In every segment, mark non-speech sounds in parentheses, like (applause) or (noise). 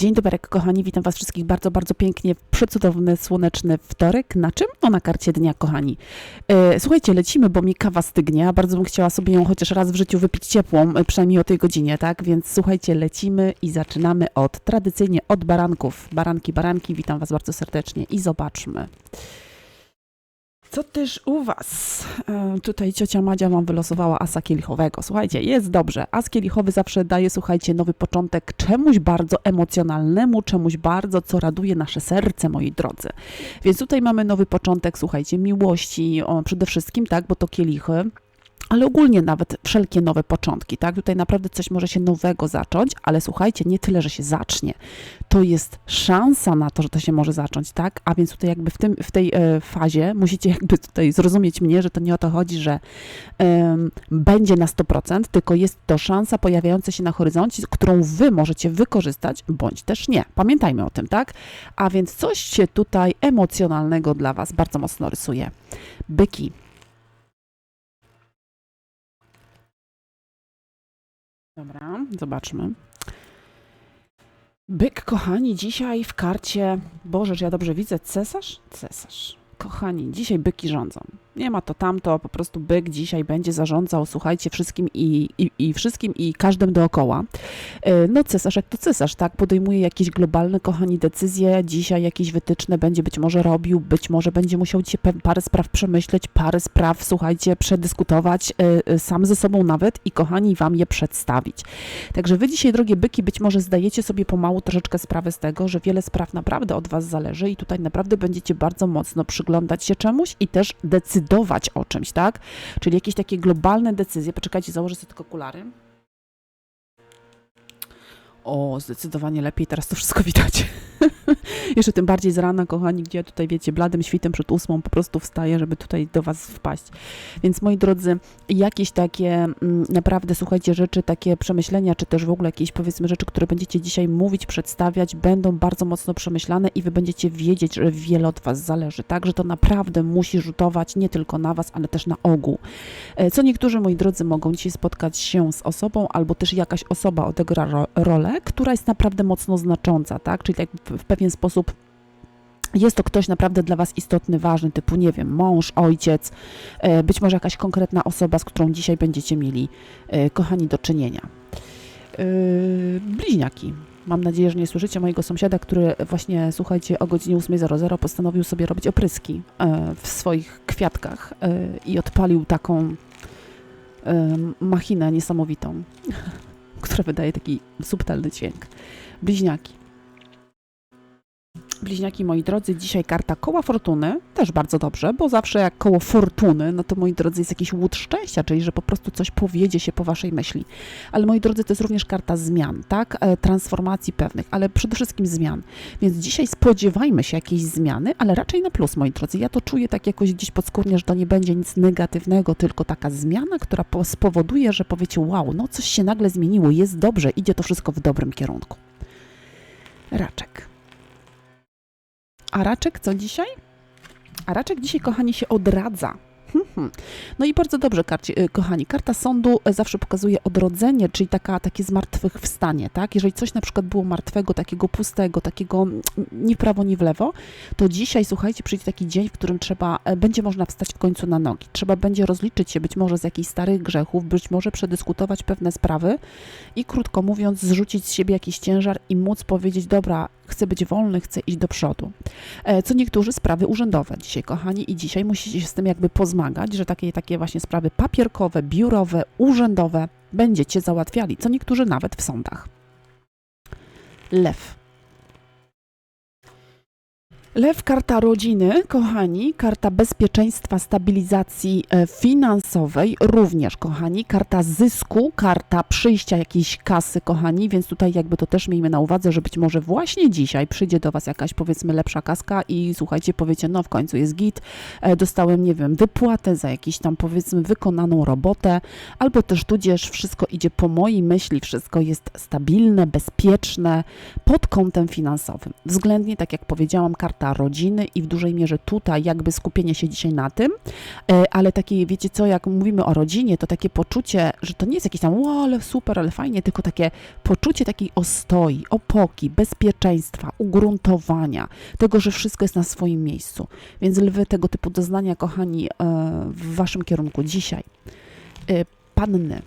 Dzień dobry, kochani, witam Was wszystkich bardzo, bardzo pięknie przecudowny, słoneczny wtorek. Na czym? O, na karcie dnia, kochani. E, słuchajcie, lecimy, bo mi kawa stygnie, a bardzo bym chciała sobie ją chociaż raz w życiu wypić ciepłą, e, przynajmniej o tej godzinie, tak? Więc słuchajcie, lecimy i zaczynamy od, tradycyjnie od baranków. Baranki, baranki, witam Was bardzo serdecznie i zobaczmy. Co też u Was? E, tutaj ciocia Madzia Wam wylosowała asa kielichowego. Słuchajcie, jest dobrze. As kielichowy zawsze daje, słuchajcie, nowy początek czemuś bardzo emocjonalnemu, czemuś bardzo, co raduje nasze serce, moi drodzy. Więc tutaj mamy nowy początek, słuchajcie, miłości o, przede wszystkim, tak, bo to kielichy ale ogólnie nawet wszelkie nowe początki, tak? Tutaj naprawdę coś może się nowego zacząć, ale słuchajcie, nie tyle, że się zacznie. To jest szansa na to, że to się może zacząć, tak? A więc tutaj jakby w, tym, w tej e, fazie musicie jakby tutaj zrozumieć mnie, że to nie o to chodzi, że e, będzie na 100%, tylko jest to szansa pojawiająca się na horyzoncie, którą wy możecie wykorzystać, bądź też nie. Pamiętajmy o tym, tak? A więc coś się tutaj emocjonalnego dla was bardzo mocno rysuje. Byki. Dobra, zobaczmy. Byk, kochani, dzisiaj w karcie. Boże, czy ja dobrze widzę? Cesarz? Cesarz. Kochani, dzisiaj byki rządzą. Nie ma to tamto, po prostu byk dzisiaj będzie zarządzał, słuchajcie, wszystkim i, i, i wszystkim i każdym dookoła. E, no cesarz jak to cesarz, tak, podejmuje jakieś globalne, kochani, decyzje, dzisiaj jakieś wytyczne będzie być może robił, być może będzie musiał dzisiaj parę spraw przemyśleć, parę spraw, słuchajcie, przedyskutować e, e, sam ze sobą nawet i kochani, wam je przedstawić. Także wy dzisiaj, drogie byki, być może zdajecie sobie pomału troszeczkę sprawę z tego, że wiele spraw naprawdę od was zależy i tutaj naprawdę będziecie bardzo mocno przyglądać się czemuś i też decydować, decydować o czymś, tak? Czyli jakieś takie globalne decyzje. Poczekajcie, założę sobie tylko okulary. O, zdecydowanie lepiej, teraz to wszystko widać. (laughs) (laughs) Jeszcze tym bardziej z rana, kochani, gdzie ja tutaj, wiecie, bladym świtem przed ósmą po prostu wstaję, żeby tutaj do Was wpaść. Więc moi drodzy, jakieś takie mm, naprawdę, słuchajcie, rzeczy, takie przemyślenia, czy też w ogóle jakieś, powiedzmy, rzeczy, które będziecie dzisiaj mówić, przedstawiać, będą bardzo mocno przemyślane i Wy będziecie wiedzieć, że wiele od Was zależy, tak? Że to naprawdę musi rzutować nie tylko na Was, ale też na ogół. E, co niektórzy, moi drodzy, mogą dzisiaj spotkać się z osobą, albo też jakaś osoba odegra ro rolę, która jest naprawdę mocno znacząca, tak? Czyli tak w pewien sposób jest to ktoś naprawdę dla Was istotny, ważny, typu, nie wiem, mąż, ojciec, e, być może jakaś konkretna osoba, z którą dzisiaj będziecie mieli, e, kochani, do czynienia. E, bliźniaki. Mam nadzieję, że nie słyszycie mojego sąsiada, który właśnie, słuchajcie, o godzinie 8.00 postanowił sobie robić opryski w swoich kwiatkach i odpalił taką machinę niesamowitą, (laughs) która wydaje taki subtelny dźwięk. Bliźniaki. Bliźniaki, moi drodzy, dzisiaj karta koła fortuny, też bardzo dobrze, bo zawsze jak koło fortuny, no to moi drodzy jest jakiś łód szczęścia, czyli że po prostu coś powiedzie się po waszej myśli. Ale moi drodzy, to jest również karta zmian, tak? E, transformacji pewnych, ale przede wszystkim zmian. Więc dzisiaj spodziewajmy się jakiejś zmiany, ale raczej na plus, moi drodzy. Ja to czuję tak jakoś gdzieś podskórnie, że to nie będzie nic negatywnego, tylko taka zmiana, która spowoduje, że powiecie, wow, no coś się nagle zmieniło, jest dobrze, idzie to wszystko w dobrym kierunku. Raczek. A raczek co dzisiaj? A raczek dzisiaj, kochani, się odradza. Hmm. No i bardzo dobrze, karci, y, kochani. Karta sądu e, zawsze pokazuje odrodzenie, czyli taka, takie zmartwychwstanie, tak? Jeżeli coś na przykład było martwego, takiego pustego, takiego ni w prawo, ni w lewo, to dzisiaj, słuchajcie, przyjdzie taki dzień, w którym trzeba, e, będzie można wstać w końcu na nogi. Trzeba będzie rozliczyć się być może z jakichś starych grzechów, być może przedyskutować pewne sprawy i krótko mówiąc, zrzucić z siebie jakiś ciężar i móc powiedzieć, dobra, chcę być wolny, chcę iść do przodu. E, co niektórzy sprawy urzędowe dzisiaj, kochani, i dzisiaj musicie się z tym jakby pozmagać, że takie, takie właśnie sprawy papierkowe, biurowe, urzędowe będziecie załatwiali, co niektórzy nawet w sądach. Lew. Lew, karta rodziny, kochani, karta bezpieczeństwa, stabilizacji e, finansowej, również, kochani, karta zysku, karta przyjścia jakiejś kasy, kochani, więc tutaj jakby to też miejmy na uwadze, że być może właśnie dzisiaj przyjdzie do Was jakaś, powiedzmy, lepsza kaska i słuchajcie, powiecie, no w końcu jest git, e, dostałem, nie wiem, wypłatę za jakiś tam, powiedzmy, wykonaną robotę, albo też tudzież wszystko idzie po mojej myśli, wszystko jest stabilne, bezpieczne pod kątem finansowym. Względnie, tak jak powiedziałam, karta karta rodziny i w dużej mierze tutaj jakby skupienie się dzisiaj na tym, e, ale takie, wiecie co, jak mówimy o rodzinie, to takie poczucie, że to nie jest jakieś tam, o, ale super, ale fajnie, tylko takie poczucie takiej ostoi, opoki, bezpieczeństwa, ugruntowania, tego, że wszystko jest na swoim miejscu. Więc lwy tego typu doznania, kochani, e, w waszym kierunku dzisiaj. E, Panny.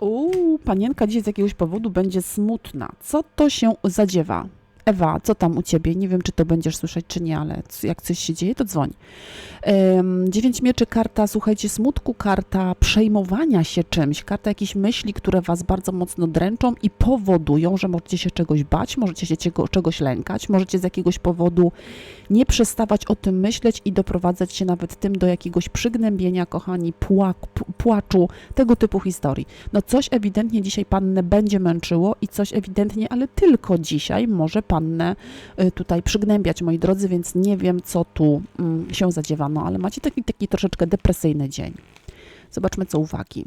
Uuu, panienka dzisiaj z jakiegoś powodu będzie smutna. Co to się zadziewa? Ewa, co tam u ciebie? Nie wiem, czy to będziesz słyszeć, czy nie, ale jak coś się dzieje, to dzwoń. Dziewięć mieczy, karta, słuchajcie, smutku, karta przejmowania się czymś, karta jakichś myśli, które was bardzo mocno dręczą i powodują, że możecie się czegoś bać, możecie się czegoś lękać, możecie z jakiegoś powodu nie przestawać o tym myśleć i doprowadzać się nawet tym do jakiegoś przygnębienia, kochani, płak, płaczu, tego typu historii. No coś ewidentnie dzisiaj pannę będzie męczyło i coś ewidentnie, ale tylko dzisiaj może pannę y, tutaj przygnębiać, moi drodzy, więc nie wiem, co tu mm, się zadziewa, no ale macie taki, taki troszeczkę depresyjny dzień. Zobaczmy, co uwagi.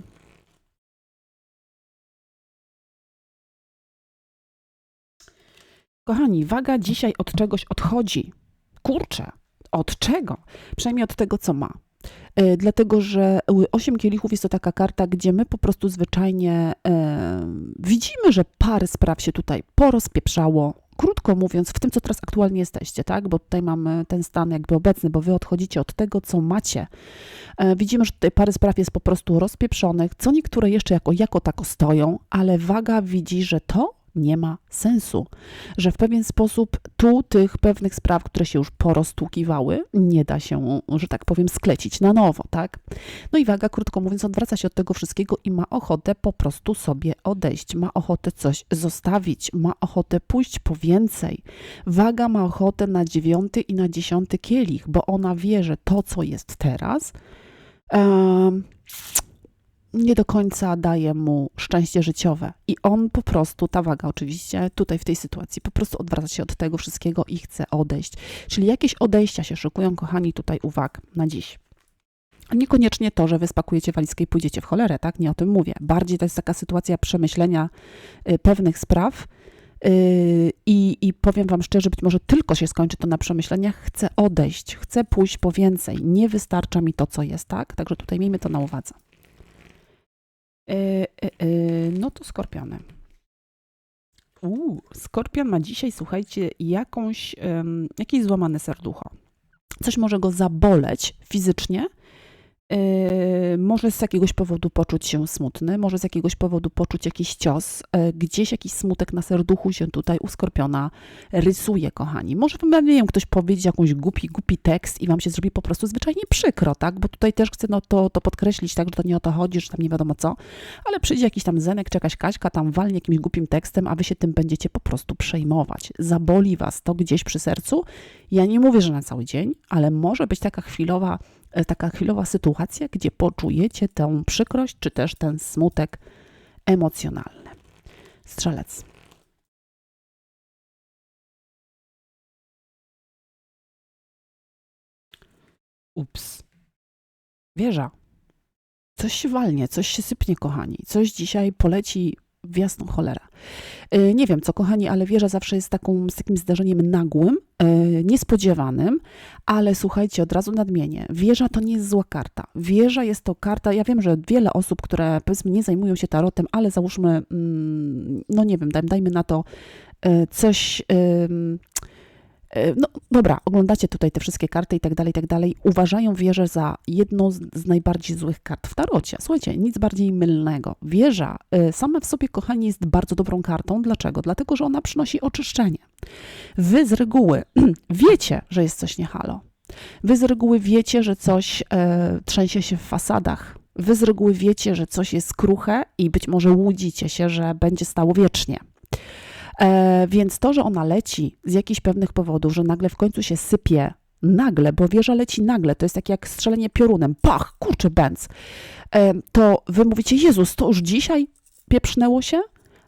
Kochani, waga dzisiaj od czegoś odchodzi. Kurczę, od czego? Przynajmniej od tego, co ma. E, Dlatego, że y, osiem kielichów jest to taka karta, gdzie my po prostu zwyczajnie widzimy, że parę spraw się tutaj porozpieprzało. Krótko mówiąc, w tym, co teraz aktualnie jesteście, tak? Bo tutaj mamy ten stan jakby obecny, bo wy odchodzicie od tego, co macie. E, widzimy, że tutaj parę spraw jest po prostu rozpieprzonych, co niektóre jeszcze jako, jako tako stoją, ale waga widzi, że to nie ma sensu, że w pewien sposób tu tych pewnych spraw, które się już poroztłukiwały, nie da się, że tak powiem, sklecić na nowo, tak? No i waga, krótko mówiąc, odwraca się od tego wszystkiego i ma ochotę po prostu sobie odejść, ma ochotę coś zostawić, ma ochotę pójść po więcej. Waga ma ochotę na dziewiąty i na dziesiąty kielich, bo ona wie, że to, co jest teraz, em, nie do końca daje mu szczęście życiowe. I on po prostu, ta waga oczywiście, tutaj w tej sytuacji, po prostu odwraca się od tego wszystkiego i chce odejść. Czyli jakieś odejścia się szykują, kochani, tutaj uwag na dziś. Niekoniecznie to, że wy spakujecie walizkę i pójdziecie w cholerę, tak? Nie o tym mówię. Bardziej to jest taka sytuacja przemyślenia y, pewnych spraw. y, I, I powiem Wam szczerze, być może tylko się skończy to na przemyśleniach. Chcę odejść, chcę pójść po więcej. Nie wystarcza mi to, co jest, tak? Także tutaj miejmy to na uwadze. E, e, e, no to skorpiony. Uuu, skorpion ma dzisiaj, słuchajcie, jakąś, jakieś złamane serducho. Coś może go zaboleć fizycznie, może z jakiegoś powodu poczuć się smutny, może z jakiegoś powodu poczuć jakiś cios, e, gdzieś jakiś smutek na serduchu się tutaj u skorpiona rysuje, kochani. Może wam, nie wiem, ktoś powiedzieć jakąś głupi, głupi tekst i wam się zrobi po prostu zwyczajnie przykro, tak? Bo tutaj też chcę no, to, to podkreślić, tak, że to nie o to chodzi, że tam nie wiadomo co, ale przyjdzie jakiś tam Zenek czy jakaś Kaśka, tam walnie jakimś głupim tekstem, a wy się tym będziecie po prostu przejmować. Zaboli was to gdzieś przy sercu. Ja nie mówię, że na cały dzień, ale może być taka chwilowa, taka chwilowa sytuacja, gdzie poczujecie tę przykrość, czy też ten smutek emocjonalny. Strzelec. Ups. Wieża. Coś się walnie, coś się sypnie, kochani. Coś dzisiaj poleci w jasną cholerę. Yy, Nie wiem co, kochani, ale wieża zawsze jest taką, z takim zdarzeniem nagłym, yy, niespodziewanym, ale słuchajcie, od razu nadmienię. Wieża to nie jest zła karta. Wieża jest to karta, ja wiem, że wiele osób, które powiedzmy nie zajmują się tarotem, ale załóżmy, mm, no nie wiem, daj- dajmy na to yy, coś... E, No dobra, oglądacie tutaj te wszystkie karty i tak dalej, i tak dalej. Uważają wieżę za jedną z, najbardziej złych kart w tarocie. Słuchajcie, nic bardziej mylnego. Wieża y, sama w sobie, kochani, jest bardzo dobrą kartą. Dlaczego? Dlatego, że ona przynosi oczyszczenie. Wy z reguły (clears throat) wiecie, że jest coś niehalo. Wy z reguły wiecie, że coś e, trzęsie się w fasadach. Wy z reguły wiecie, że coś jest kruche i być może łudzicie się, że będzie stało wiecznie. E, więc to, że ona leci z jakichś pewnych powodów, że nagle w końcu się sypie, nagle, bo wieża leci nagle, to jest takie jak strzelenie piorunem, pach, kurczę, bęc, e, to wy mówicie, Jezus, to już dzisiaj pieprznęło się?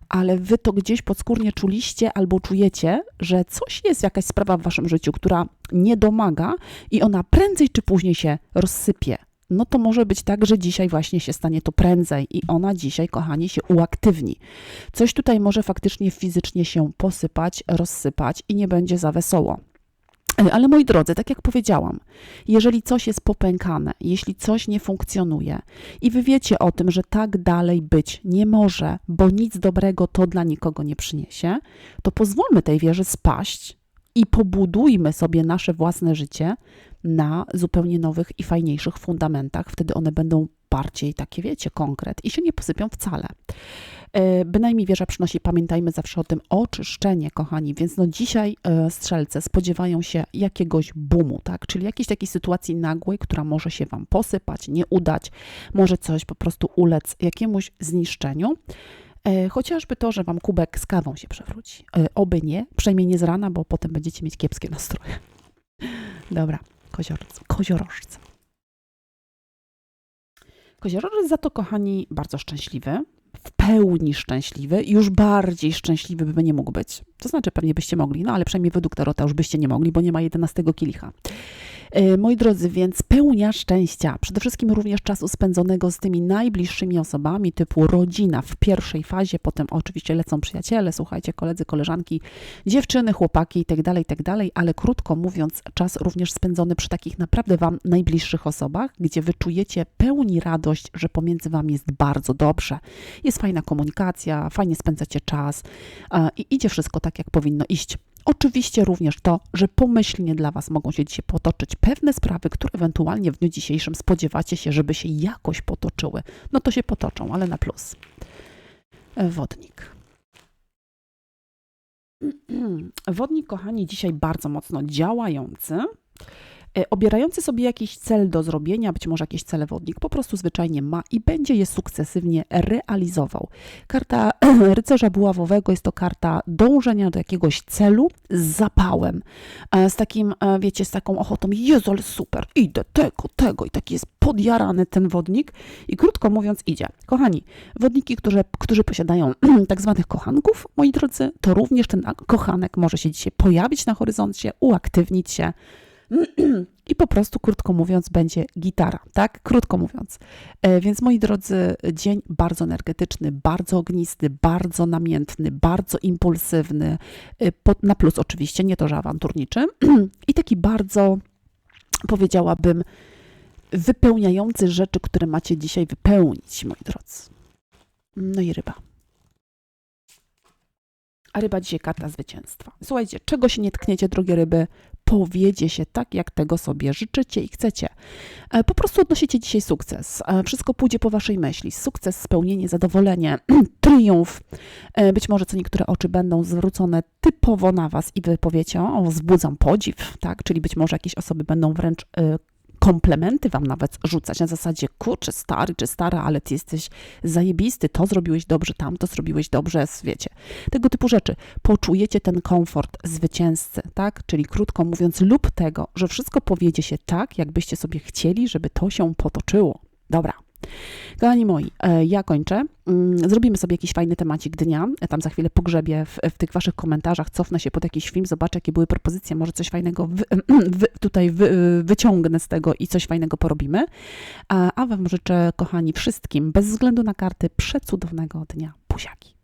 Ale wy to gdzieś podskórnie czuliście albo czujecie, że coś jest, jakaś sprawa w waszym życiu, która nie domaga i ona prędzej czy później się rozsypie. No to może być tak, że dzisiaj właśnie się stanie to prędzej i ona dzisiaj, kochani, się uaktywni. Coś tutaj może faktycznie fizycznie się posypać, rozsypać i nie będzie za wesoło. E, ale moi drodzy, tak jak powiedziałam, jeżeli coś jest popękane, jeśli coś nie funkcjonuje i wy wiecie o tym, że tak dalej być nie może, bo nic dobrego to dla nikogo nie przyniesie, to pozwólmy tej wieży spaść i pobudujmy sobie nasze własne życie na zupełnie nowych i fajniejszych fundamentach. Wtedy one będą bardziej takie, wiecie, konkret i się nie posypią wcale. E, bynajmniej wieża przynosi, pamiętajmy zawsze o tym, oczyszczenie, kochani. Więc no dzisiaj e, strzelce spodziewają się jakiegoś boomu, tak? Czyli jakiejś takiej sytuacji nagłej, która może się Wam posypać, nie udać, może coś po prostu ulec jakiemuś zniszczeniu. E, chociażby to, że Wam kubek z kawą się przewróci. Oby nie, przynajmniej nie z rana, bo potem będziecie mieć kiepskie nastroje. (laughs) Dobra, koziorożce. koziorożce. Koziorożec za to, kochani, bardzo szczęśliwy, w pełni szczęśliwy, już bardziej szczęśliwy by nie mógł być. To znaczy, pewnie byście mogli, no ale przynajmniej według Tarota już byście nie mogli, bo nie ma 11 kielicha. E, moi drodzy, więc pełnia szczęścia, przede wszystkim również czasu spędzonego z tymi najbliższymi osobami, typu rodzina w pierwszej fazie, potem oczywiście lecą przyjaciele, słuchajcie, koledzy, koleżanki, dziewczyny, chłopaki itd., tak itd., tak ale krótko mówiąc, czas również spędzony przy takich naprawdę Wam najbliższych osobach, gdzie Wy czujecie pełni radość, że pomiędzy Wami jest bardzo dobrze, jest fajna komunikacja, fajnie spędzacie czas i idzie wszystko tak, jak powinno iść. Oczywiście również to, że pomyślnie dla Was mogą się dzisiaj potoczyć pewne sprawy, które ewentualnie w dniu dzisiejszym spodziewacie się, żeby się jakoś potoczyły. No to się potoczą, ale na plus. E, wodnik. (clears throat) Wodnik, kochani, dzisiaj bardzo mocno działający. E, obierający sobie jakiś cel do zrobienia, być może jakiś cele wodnik, po prostu zwyczajnie ma i będzie je sukcesywnie realizował. Karta (clears throat) rycerza buławowego jest to karta dążenia do jakiegoś celu z zapałem, e, z takim, e, wiecie, z taką ochotą, Jezu, ale super, idę, tego, tego i taki jest podjarany ten wodnik i krótko mówiąc idzie. Kochani, wodniki, którzy, którzy posiadają (clears throat) tak zwanych kochanków, moi drodzy, to również ten kochanek może się dzisiaj pojawić na horyzoncie, uaktywnić się, (clears throat) I po prostu, krótko mówiąc, będzie gitara, tak? Krótko mówiąc. E, więc moi drodzy, dzień bardzo energetyczny, bardzo ognisty, bardzo namiętny, bardzo impulsywny, e, na plus oczywiście, nie to, że awanturniczy (clears throat) i taki bardzo, powiedziałabym, wypełniający rzeczy, które macie dzisiaj wypełnić, moi drodzy. No i ryba. A ryba dzisiaj karta zwycięstwa. Słuchajcie, czego się nie tkniecie, drogie ryby, powiedzie się tak, jak tego sobie życzycie i chcecie. E, po prostu odnosicie dzisiaj sukces. E, wszystko pójdzie po waszej myśli. Sukces, spełnienie, zadowolenie, (clears throat) triumf. E, być może co niektóre oczy będą zwrócone typowo na was i wy powiecie, o, wzbudzam podziw, tak? Czyli być może jakieś osoby będą wręcz komplementy wam nawet rzucać na zasadzie, kurczę, stary czy stara, ale ty jesteś zajebisty, to zrobiłeś dobrze, tam to zrobiłeś dobrze, wiecie. Tego typu rzeczy. Poczujecie ten komfort zwycięzcy, tak? Czyli krótko mówiąc, lub tego, że wszystko powiedzie się tak, jakbyście sobie chcieli, żeby to się potoczyło. Dobra, Kochani moi, e, ja kończę. Mm, zrobimy sobie jakiś fajny temacik dnia. Tam za chwilę pogrzebię w, w tych waszych komentarzach, cofnę się pod jakiś film, zobaczę, jakie były propozycje, może coś fajnego (clears throat) tutaj wy, wyciągnę z tego i coś fajnego porobimy. A wam życzę, kochani, wszystkim, bez względu na karty, przecudownego dnia. Buziaki.